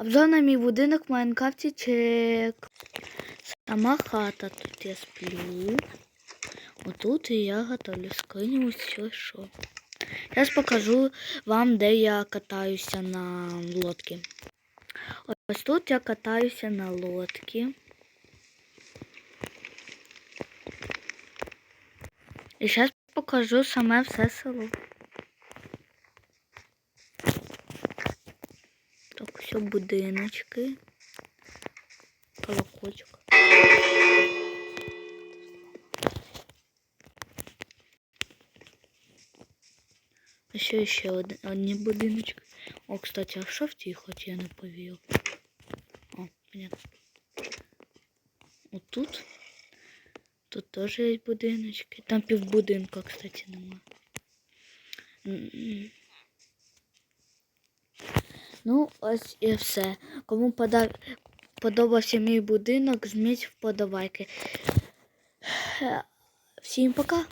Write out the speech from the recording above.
Обзор на мій будинок в Майнкрафті чек. Сама хата тут я сплю. Отут я готовлю скриню все що. Зараз покажу вам, де я катаюся на лодці. Ось тут я катаюся на лодці. І зараз покажу саме все село. все будиночки. Колокольчик. А ще ще од- одні будиночки. О, кстати, а що в тій хоті я не повів? О, понятно. Отут. Тут теж є будиночки. Там півбудинка, кстати, нема. Ну, ось і все. Кому подобався мій будинок, зміть вподобайки. Всім пока!